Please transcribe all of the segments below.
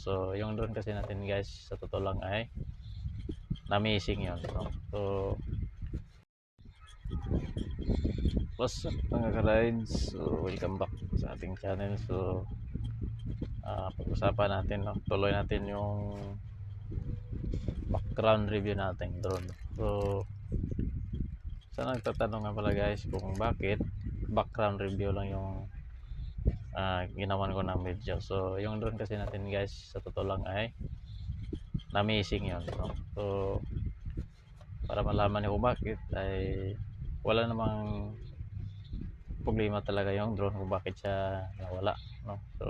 So, yung drone kasi natin guys, sa totoo lang ay na-missing yun. No? So, what's up mga ka-rides? So, welcome back sa ating channel. So, ah pag-usapan natin, no? tuloy natin yung background review natin drone. So, sa nagtatanong nga pala guys kung bakit background review lang yung ah ginawan ko ng video. So, yung drone kasi natin guys, sa totoo lang ay na-missing yun. No? So, para malaman niyo kung bakit ay wala namang problema talaga yung drone kung bakit siya nawala. No? So,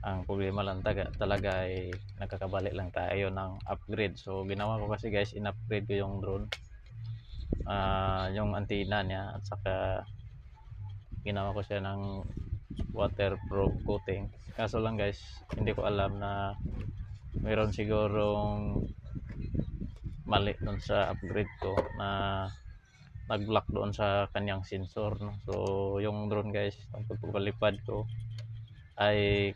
ang problema lang taga, talaga ay nagkakabali lang tayo ng upgrade. So, ginawa ko kasi guys, in-upgrade ko yung drone. Ah, yung antenna niya at saka ginawa ko siya ng waterproof coating. Kaso lang guys, hindi ko alam na mayroon sigurong mali doon sa upgrade ko na nag-block doon sa kanyang sensor no. So yung drone guys, ang pagpapalipad ko ay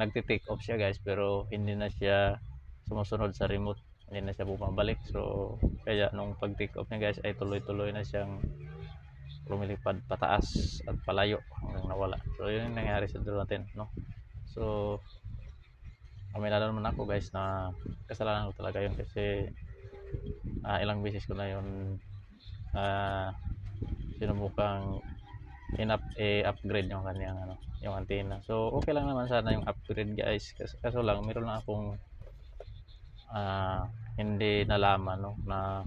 nagti-take off siya guys pero hindi na siya sumusunod sa remote. Hindi na siya bumabalik. So kaya nung pag-take off niya guys ay tuloy-tuloy na siyang lumilipad pataas at palayo hanggang nawala. So yun yung nangyari sa drone natin no. So aminado naman ako guys na kasalanan ko talaga yun kasi ah, ilang beses ko na yun ah sinubukang in-up i-upgrade yung kanyang ano yung antenna so okay lang naman sana yung upgrade guys kasi kaso lang meron lang akong ah hindi nalaman no na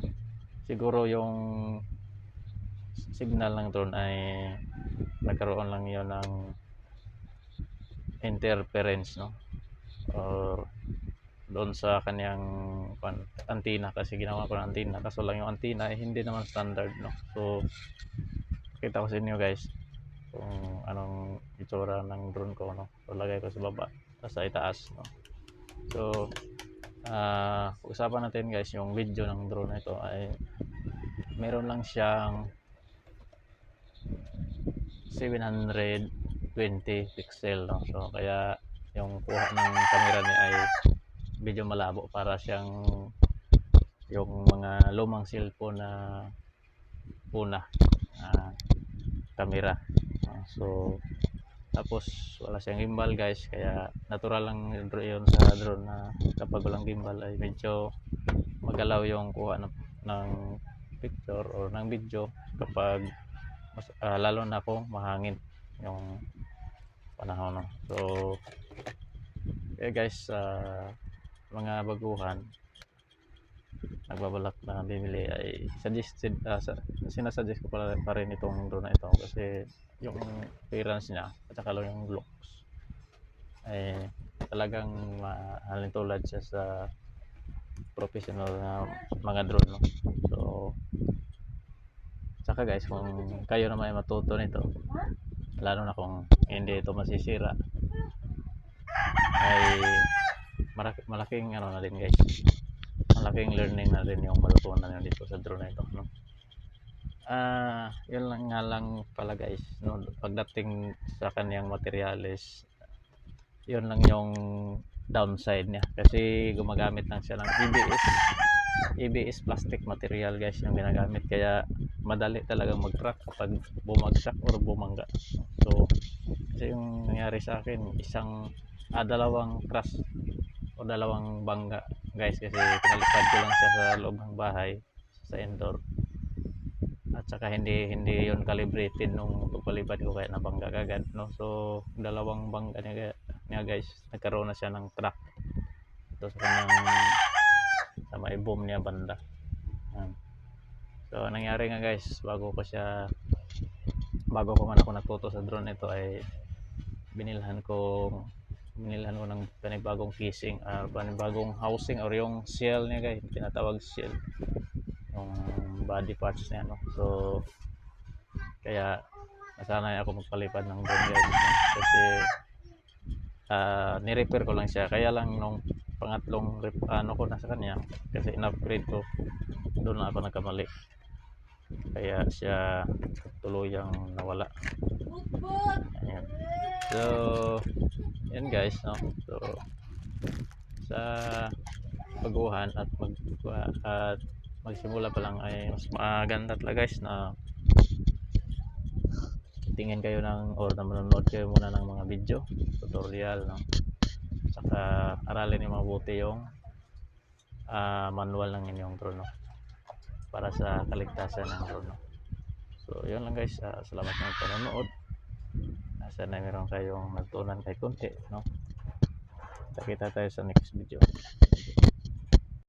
siguro yung signal ng drone ay nagkaroon lang yun ng interference no? Or doon sa kanyang antenna kasi ginawa ko ng antenna. Kaso lang yung antenna ay hindi naman standard no? So kita ko sa inyo guys kung anong itsura ng drone ko no? So lagay ko sa baba tapos sa itaas no? So ah usapan natin guys yung video ng drone na ito ay meron lang siyang 720 pixel no? So kaya yung kuha ng camera niya ay medyo malabo para siyang yung mga lumang cellphone na una na camera. So tapos wala siyang gimbal guys. Kaya natural lang yun sa drone na kapag walang gimbal ay medyo magalaw yung kuha ng, ng picture or ng video kapag mas, ah, lalo na kung mahangin yung panahon no? so eh guys ah, mga baguhan nagbabalak na bibili ay suggested uh, sa, sinasuggest ko pala pa rin itong drone na ito kasi yung appearance niya at saka lang yung looks ay talagang mahalin tulad siya sa professional na mga drone no? so saka guys kung kayo naman ay matuto nito lalo na kung hindi ito masisira ay malaki, malaking ano na din guys malaking learning na rin yung matutunan nyo dito sa drone na ito no? ah yun lang nga lang pala guys no? pagdating sa kanyang materials yun lang yung downside niya kasi gumagamit lang siya ng EBS EBS plastic material guys yung ginagamit. Kaya madali talagang mag-crack kapag bumagsak or bumangga. So kasi yung nangyari sa akin. Isang ah, dalawang crash o dalawang bangga guys kasi pinalipad ko lang siya sa loob ng bahay sa indoor. At saka hindi hindi yon calibrated nung pagpalipad ko kaya nabangga agad no? So dalawang bangga niya, niya guys nagkaroon na siya ng crack. Ito sa kanyang sa may boom niya banda. So ang nangyari nga guys bago ko siya bago ko man ako natuto sa drone ito ay binilhan ko binilhan ko ng panibagong casing or panibagong housing or yung shell niya guys tinatawag shell. Yung body parts niya no? So kaya nasanay ako magpalipad ng drone guys kasi ah ni-repair ko lang siya. Kaya lang nung pangatlong rep, ano ko na sa kanya kasi in-upgrade ko doon na ako nagkamali. Kaya siya tuluyang nawala. Ayan. so yan guys no? So sa baguhan at mag at magsimula pa lang ay mas maganda talaga guys na tingin kayo ng or na manonood kayo muna ng mga video tutorial no saka aralin niyo mabuti yung ah, manual ng inyong drone no? para sa kaligtasan ng drone no? so yun lang guys Ah, salamat sa panonood Ah, sana meron kayong nagtunan kay konti no kita tayo sa next video